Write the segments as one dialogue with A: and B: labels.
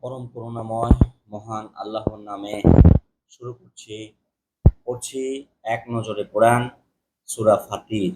A: পরম করুণাময়, মহান আল্লাহর নামে শুরু করছি, পড়ছি এক নজরে কোরআন, সুরা ফাতির।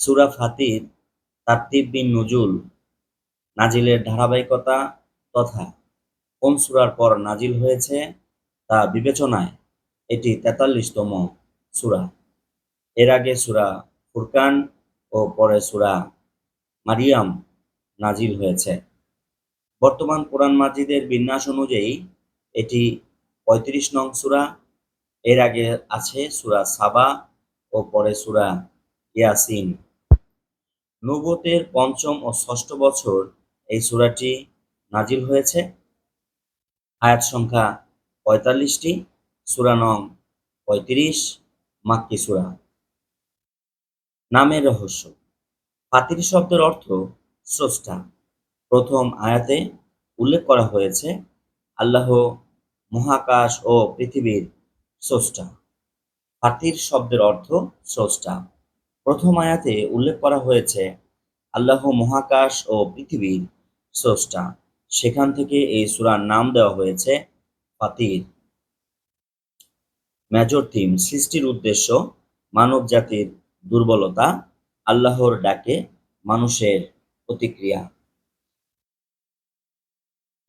A: সুরা ফাতির তার তিব্বিন নজুল, নাজিলের ধারাবাহিকতা তথা কোন সুরার পর নাজিল হয়েছে তা বিবেচনায় এটি তেতাল্লিশতম সুরা। এর আগে সুরা ফুরকান ও পরে সুরা মারিয়াম নাজিল হয়েছে। বর্তমান কোরআন মাজিদের বিন্যাস অনুযায়ী এটি পঁয়ত্রিশ নং সুরা। এর আগে আছে সুরা সাবা ও পরে সুরা ইয়াসিন। নবতের পঞ্চম ও ষষ্ঠ বছর এই সুরাটি নাজিল হয়েছে। আয়াত সংখ্যা পঁয়তাল্লিশটি, সুরা নং পঁয়ত্রিশ, মাক্কি সুরা। নামের রহস্য। ফাতির শব্দের অর্থ স্রষ্টা। প্রথম আয়াতে উল্লেখ করা হয়েছে, আল্লাহ মহাকাশ ও পৃথিবীর স্রষ্টা। ফাতির শব্দের অর্থ স্রষ্টা। প্রথম আয়াতে উল্লেখ করা হয়েছে, আল্লাহ মহাকাশ ও পৃথিবীর স্রষ্টা। সেখান থেকে এই সূরার নাম দেওয়া হয়েছে ফাতির। মেজর থিম, সৃষ্টির উদ্দেশ্য মানব জাতির দুর্বলতা, আল্লাহর ডাকে মানুষের প্রতিক্রিয়া।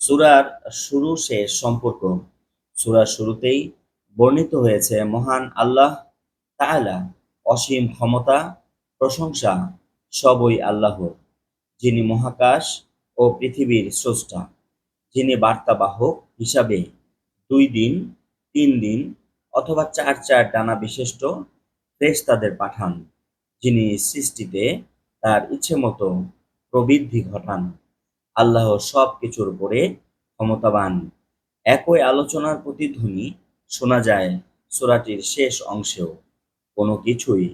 A: সূরার শুরু শেষ সম্পর্ক। সুরার শুরুতেই বর্ণিত হয়েছে মহান আল্লাহ তাআলা, অসীম ক্ষমতা, প্রশংসা, সবই আল্লাহর, যিনি মহাকাশ ও পৃথিবীর স্রষ্টা, যিনি বার্তাবাহক হিসাবে দুই দিন, তিন দিন অথবা চার চার ডানা বিশিষ্ট ফেরেশতাদের পাঠান, যিনি সৃষ্টিতে তার ইচ্ছে মতো প্রবৃদ্ধি ঘটান। আল্লাহ সব কিছুর উপরে ক্ষমতাবান। একই আলোচনার প্রতিধ্বনি শোনা যায় সূরাটির শেষ অংশেও। কোনো কিছুই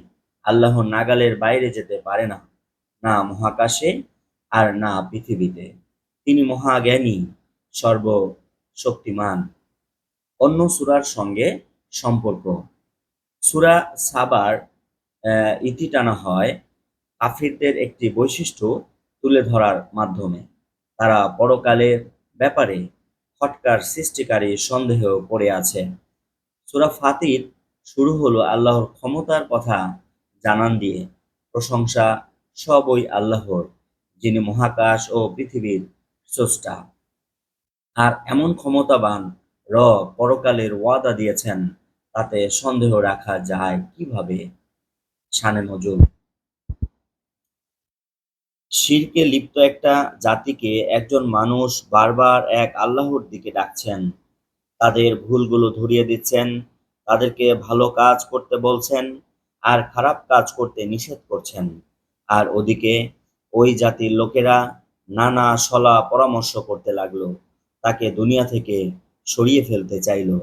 A: আল্লাহ নাগালের বাইরে যেতে পারে না না মহাকাশে আর না পৃথিবীতে। তিনি মহাজ্ঞানী, সর্বশক্তিমান। অন্য সূরার সঙ্গে সম্পর্ক। সূরা সাবার ইতি টানা হয় কাফিরদের একটি বৈশিষ্ট্য তুলে ধরার মাধ্যমে। তারা পরকালের ব্যাপারে খটকার সৃষ্টিকারী সন্দেহ পড়ে আছে। সূরা ফাতির শুরু হলো আল্লাহর ক্ষমতার কথা জানান দিয়ে। প্রশংসা সবই আল্লাহর, যিনি মহাকাশ ও পৃথিবীর স্রষ্টা। আর এমন ক্ষমতাবান র পরকালের ওয়াদা দিয়েছেন, তাতে সন্দেহ রাখা যায় কীভাবে? শানে নজুল শিরকে লিপ্ত একটা জাতিকে একজন মানুষ বারবার এক আল্লাহর দিকে ডাকছেন। তাদের ভুলগুলো ধরিয়ে দিচ্ছেন, তাদেরকে ভালো কাজ করতে বলছেন আর খারাপ কাজ করতে নিষেধ করছেন। আর ওদিকে ওই জাতির লোকেরা নানা সলা পরামর্শ করতে লাগল, তাকে দুনিয়া থেকে সরিয়ে ফেলতে চাইলো।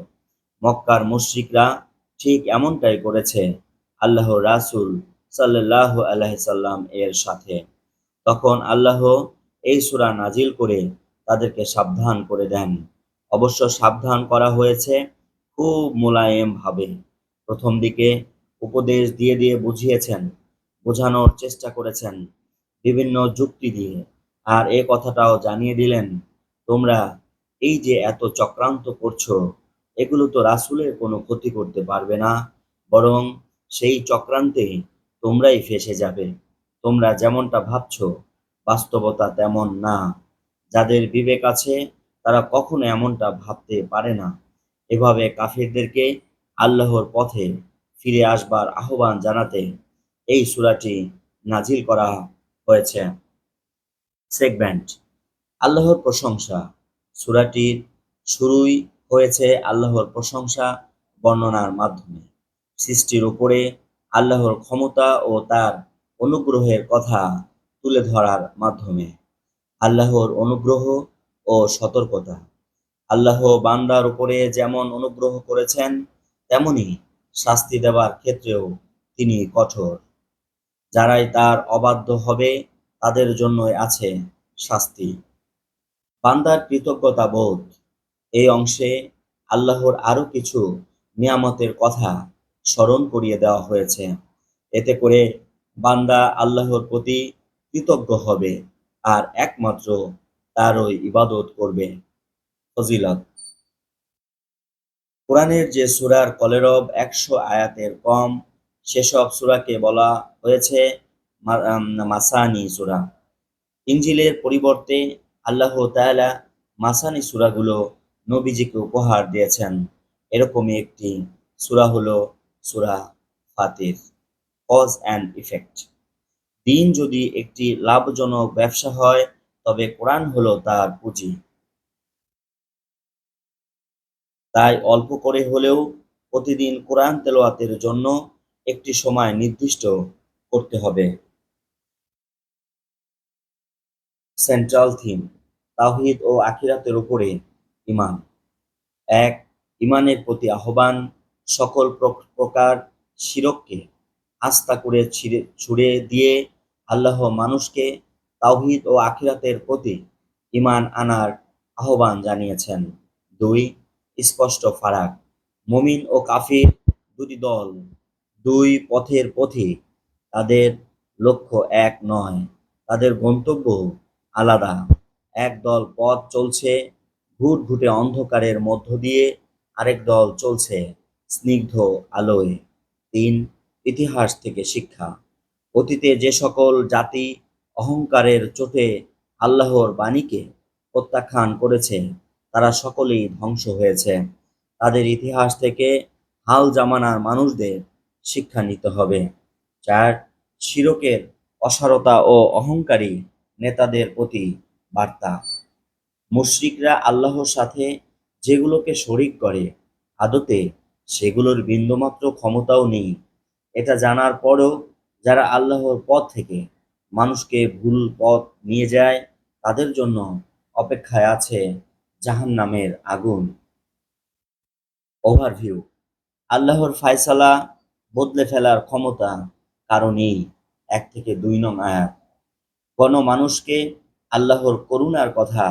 A: মক্কার মুশরিকরা ঠিক এমনটাই করেছে আল্লাহ রাসূল সাল্লাল্লাহু আলাইহি সাল্লাম এর সাথে। তখন আল্লাহ এই সূরা নাজিল করে তাদেরকে সাবধান করে দেন। অবশ্য সাবধান করা হয়েছে খুব মোলায়েম ভাবে। প্রথম দিকে উপদেশ দিয়ে দিয়ে বুঝিয়েছেন, বোঝানোর চেষ্টা করেছেন বিভিন্ন যুক্তি দিয়ে। আর এ কথাটাও জানিয়ে দিলেন, তোমরা এই যে এত চক্রান্ত করছ, এগুলো তো রাসুলের কোনো ক্ষতি করতে পারবে না, বরং সেই চক্রান্তে তোমরাই ফেঁসে যাবে। তোমরা যেমনটা ভাবছ, বাস্তবতা তেমন না। যাদের বিবেক আছে, তারা কখনো এমনটা ভাবতে পারে না। এভাবে কাফিরদেরকে আল্লাহর পথে ফিরে আসবার আহ্বান জানাতে এই সূরাটি নাজিল করা হয়েছে। সেগমেন্ট, আল্লাহর প্রশংসা। সূরাটির শুরুই হয়েছে আল্লাহর প্রশংসা বর্ণনার মাধ্যমে। সৃষ্টির উপরে আল্লাহর ক্ষমতা ও তার অনুগ্রহের কথা তুলে ধরার মাধ্যমে। আল্লাহর অনুগ্রহ ও সতর্কতা। আল্লাহ বান্দার উপরে যেমন অনুগ্রহ করেছেন, তেমনি শাস্তি দেওয়ার ক্ষেত্রেও তিনি কঠোর। যারাই তার অবাধ্য হবে, তাদের জন্যই আছে শাস্তি। বান্দার কৃতজ্ঞতা বোধ। এই অংশে আল্লাহর আরও কিছু নিয়ামতের কথা স্মরণ করিয়ে দেওয়া হয়েছে। এতে করে বান্দা আল্লাহর প্রতি কৃতজ্ঞ হবে আর একমাত্র তারই ইবাদত করবে। ফজিলত। কোরআনের যে সুরার কলেরব একশো আয়াতের কম, সেসব সূরাকে বলা হয়েছে মাসানি সুরা। ইঞ্জিলের পরিবর্তে আল্লাহ তাআলা মাসানি সূরাগুলো নবীজিকে উপহার দিয়েছেন। এরকমই একটি সূরা হলো সুরা ফাতির। কজ অ্যান্ড ইফেক্ট দিন যদি একটি লাভজনক ব্যবসা হয়, তবে কোরআন হলো তার পুঁজি। তাই অল্প করে হলেও প্রতিদিন কোরআন তেলাওয়াতের জন্য একটি সময় নির্দিষ্ট করতে হবে। সেন্ট্রাল থিম তাহিদ ও আখিরাতের উপরে ইমান এক ইমানের প্রতি আহ্বান সকল প্র- প্রকার শিরককে আস্থা করে ছিঁড়ে, ছুড়ে দিয়ে আল্লাহ মানুষকে তাওহীদ ও আখিরাতের প্রতি ঈমান আনার আহ্বান জানিয়েছেন। দুই, স্পষ্ট ফারাক। মমিন ও কাফির দুটি দল, দুই পথের পথে তাদের লক্ষ্য এক নয়। তাদের গন্তব্য আলাদা। এক দল পথ চলছে ঘুটঘুটে অন্ধকারের মধ্য দিয়ে আরেক দল চলছে স্নিগ্ধ আলোয়। তিন ইতিহাস থেকে শিক্ষা। অতীতে যে সকল জাতি অহংকারের চোটে আল্লাহর বাণীকে প্রত্যাখ্যান করেছে, তারা সকলেই ধ্বংস হয়েছে। তাদের ইতিহাস থেকে হাল জামানার মানুষদের শিক্ষা নিতে হবে। চার শিরকের অসারতা ও অহংকারী নেতাদের প্রতি বার্তা। মুশরিকরা আল্লাহর সাথে যেগুলোকে শরিক করে, আদতে সেগুলোর বিন্দুমাত্র ক্ষমতাও নেই। এটা জানার পরও যারা আল্লাহর পথ থেকে মানুষকে ভুল পথ নিয়ে যায়, তাদের জন্য অপেক্ষায় আছে জাহান্নামের আগুন। ওভারভিউ আল্লাহর ফায়সালা বদলে ফেলার ক্ষমতা কারণেই এক থেকে দুই নং আয়াত। কোন মানুষকে আল্লাহর করুণার কথা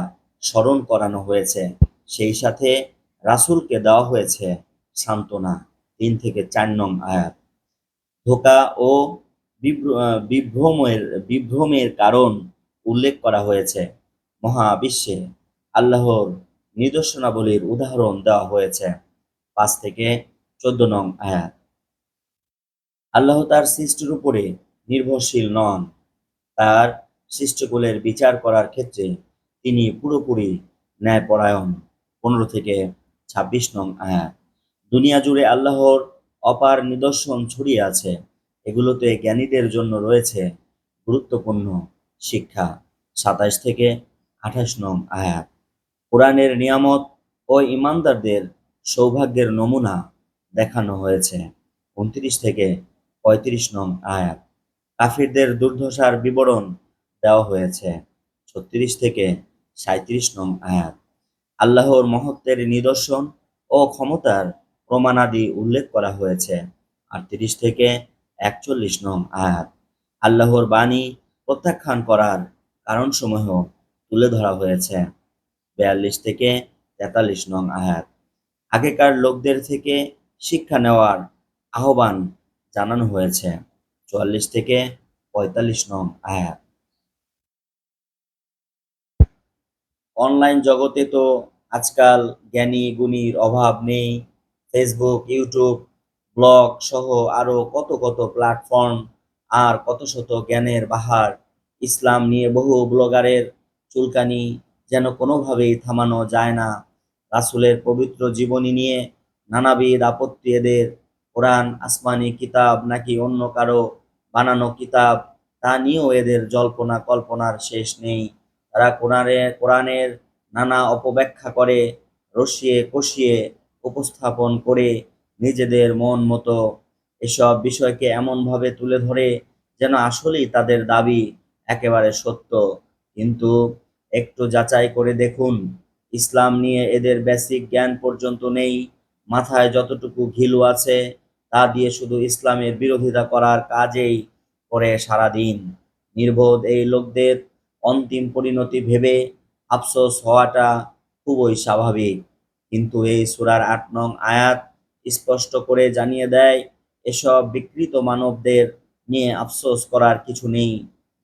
A: স্মরণ করানো হয়েছে, সেই সাথে রাসূলকে দেওয়া হয়েছে সান্ত্বনা, তিন থেকে চার নং আয়াত। ধোঁকা ও বিভ্রমের বিভ্রমের কারণ উল্লেখ করা হয়েছে মহাবিশ্বে। আল্লাহর নিদর্শনাবলীর উদাহরণ দেওয়া হয়েছে পাঁচ থেকে চোদ্দ নং আয়াত। আল্লাহ তার সৃষ্টির উপরে নির্ভরশীল নন। তার সৃষ্টিকুলের বিচার করার ক্ষেত্রে তিনি পুরোপুরি ন্যায়পরায়ণ। পনেরো থেকে ছাব্বিশ নং আয়াত। দুনিয়া জুড়ে আল্লাহর অপার নিদর্শন ছড়িয়ে আছে। এগুলোতে জ্ঞানীদের জন্য রয়েছে গুরুত্বপূর্ণ শিক্ষা। সাতাশ থেকে আঠাশ নং আয়াত। কোরআনের নিয়ামত ও ইমানদারদের সৌভাগ্যের নমুনা দেখানো হয়েছে। উনত্রিশ থেকে পঁয়ত্রিশ নং আয়াত। কাফিরদের দুর্দশার বিবরণ দেওয়া হয়েছে। ছত্রিশ থেকে সাঁত্রিশ নং আয়াত। আল্লাহর মহত্বের নিদর্শন ও ক্ষমতার প্রমাণাদি উল্লেখ করা হয়েছে। আটত্রিশ থেকে একচল্লিশ নং আয়াত। আল্লাহর বাণী প্রত্যাখ্যান করার কারণসমূহ তুলে ধরা হয়েছে। বিয়াল্লিশ থেকে তেতাল্লিশ নং আয়াত। আগেকার লোকদের থেকে শিক্ষা নেওয়ার আহ্বান জানানো হয়েছে। চুয়াল্লিশ থেকে পঁয়তাল্লিশ নং আয়াত। অনলাইন জগতে তো আজকাল জ্ঞানী গুণীর অভাব নেই। ফেসবুক ইউটিউব ব্লগ সহ আরও কত কত প্ল্যাটফর্ম আর কত শত জ্ঞানের বাহার ইসলাম নিয়ে বহু ব্লগারের চুলকানি যেন কোনোভাবেই থামানো যায় না। রাসুলের পবিত্র জীবনী নিয়ে নানাবিধ আপত্তি এদের, কোরআন, আসমানি কিতাব নাকি অন্য কারও বানানো কিতাব, তা নিয়েও এদের জল্পনা কল্পনার শেষ নেই। তারা কোরআনের কোরআনের নানা অপব্যাখ্যা করে, রসিয়ে, কষিয়ে উপস্থাপন করে নিজেদের মন মতো এসব বিষয়কে এমনভাবে তুলে ধরে যেন আসলেই তাদের দাবি একেবারে সত্য। কিন্তু একটু যাচাই করে দেখুন, ইসলাম নিয়ে এদের বেসিক জ্ঞান পর্যন্ত নেই, মাথায় যতটুকু ঘিলু আছে তা দিয়ে শুধু ইসলামের বিরোধিতা করার কাজেই করে সারাদিন। নির্বোধ এই লোকদের অন্তিম পরিণতি ভেবে আফসোস হওয়াটা খুবই স্বাভাবিক। কিন্তু এই সুরার আট নং আয়াত স্পষ্ট করে জানিয়ে দেয়, এসব বিকৃত মানবদের নিয়ে আফসোস করার কিছু নেই।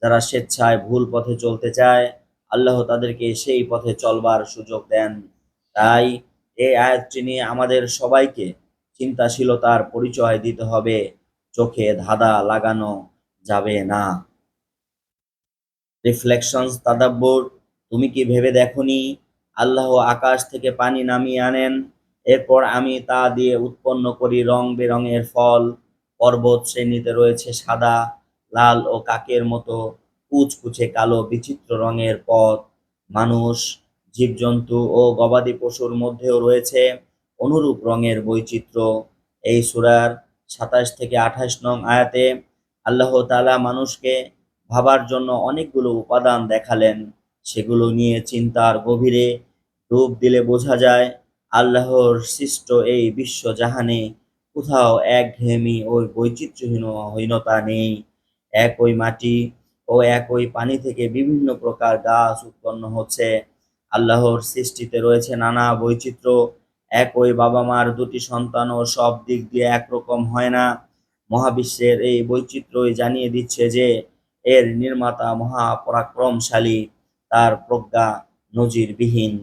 A: যারা স্বেচ্ছায় ভুল পথে চলতে চায়, আল্লাহ তাদেরকে সেই পথে চলবার সুযোগ দেন। তাই এই আয়াতটি নিয়ে আমাদের সবাইকে চিন্তাশীলতার পরিচয় দিতে হবে। চোখে ধাঁধা লাগানো যাবে না। রিফ্লেকশনস তাদাব্বুর, তুমি কি ভেবে দেখনি? আল্লাহ আকাশ থেকে পানি নামিয়ে আনেন। এরপর আমি তা দিয়ে উৎপন্ন করি রং বেরঙের ফল। পর্বত শ্রেণীতে রয়েছে সাদা, লাল ও কাকের মতো কুচকুচে কালো বিচিত্র রঙের পথ। মানুষ, জীবজন্তু ও গবাদি পশুর মধ্যেও রয়েছে অনুরূপ রঙের বৈচিত্র্য। এই সুরার সাতাশ থেকে আঠাশ নং আয়াতে আল্লাহ তাআলা মানুষকে ভাবার জন্য অনেকগুলো উপাদান দেখালেন। সেগুলো নিয়ে চিন্তার গভীরে ডুব দিলে বোঝা যায়, আল্লাহর সৃষ্ট এই বিশ্ব জাহানে কোথাও একঘেয়েমি ও বৈচিত্র্যহীনতা নেই। একই মাটি ও একই পানি থেকে বিভিন্ন প্রকার গাছ উৎপন্ন হচ্ছে। আল্লাহর সৃষ্টিতে রয়েছে নানা বৈচিত্র্য। একই বাবা মার দুটি সন্তানও সব দিক দিয়ে একরকম হয় না। মহাবিশ্বের এই বৈচিত্র্যই জানিয়ে দিচ্ছে যে, এর নির্মাতা মহাপরাক্রমশালী, তার প্রজ্ঞা নজিরবিহীন।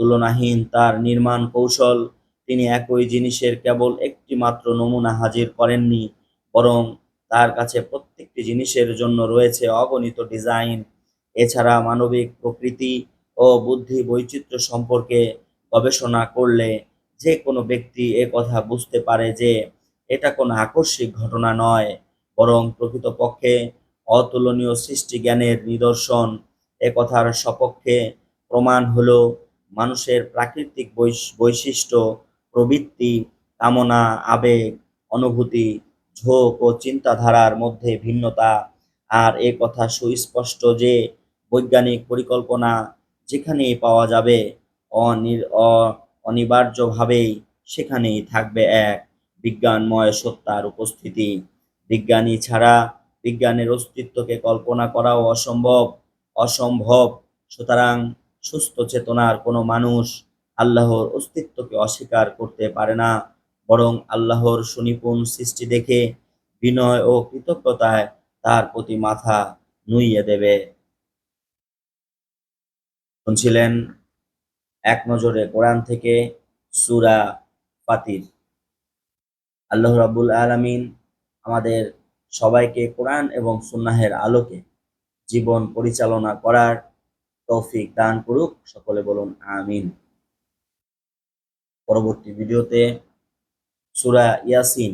A: তুলনাহীন তার নির্মাণ কৌশল, তিনি একই জিনিসের কেবল একটি মাত্র নমুনা হাজির করেননি, বরং তার কাছে প্রত্যেকটি জিনিসের জন্য রয়েছে অগণিত ডিজাইন। এছাড়া মানবিক প্রকৃতি ও বুদ্ধি বৈচিত্র্য সম্পর্কে গবেষণা করলে যে কোনো ব্যক্তি এ কথা বুঝতে পারে যে এটা কোনো আকস্মিক ঘটনা নয়, বরং প্রকৃতপক্ষে অতুলনীয় সৃষ্টি জ্ঞানের নিদর্শন। এ কথার সপক্ষে প্রমাণ হলো মানুষের প্রাকৃতিক বৈশ- বৈশিষ্ট্য, প্রবৃত্তি, কামনা, আবেগ, অনুভূতি, ঝোঁক ও চিন্তাধারার মধ্যে ভিন্নতা। আর এ কথা সুস্পষ্ট যে, বৈজ্ঞানিক পরিকল্পনা যেখানেই পাওয়া যাবে, অনির অনিবার্যভাবেই সেখানেই থাকবে এক বিজ্ঞানময় সত্তার উপস্থিতি। বিজ্ঞানী ছাড়া বিজ্ঞানের অস্তিত্বকে কল্পনা করাও অসম্ভব অসম্ভব। সুতরাং সুস্থ চেতনার কোনো মানুষ আল্লাহর অস্তিত্বকে অস্বীকার করতে পারে না। বরং আল্লাহর সুনিপুণ সৃষ্টি দেখে বিনয় ও কৃতজ্ঞতায় তার প্রতি মাথা নুইয়ে দেবে। শুনছিলেন এক নজরে কোরআন থেকে সুরা ফাতির। আল্লাহ রাব্বুল আলামিন আমাদের সবাইকে কোরআন এবং সুন্নাহের আলোকে জীবন পরিচালনা করার তৌফিক দান করুক। সকলে বলুন আমিন। পরবর্তী ভিডিওতে সুরা ইয়াসিন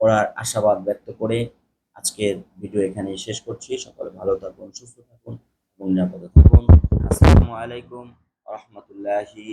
A: পড়ার আশাবাদ ব্যক্ত করে আজকের ভিডিও এখানে শেষ করছি। সকলে ভালো থাকুন, সুস্থ থাকুন এবং নিরাপদে থাকুন। আসসালামু আলাইকুম রহমতুল্লাহি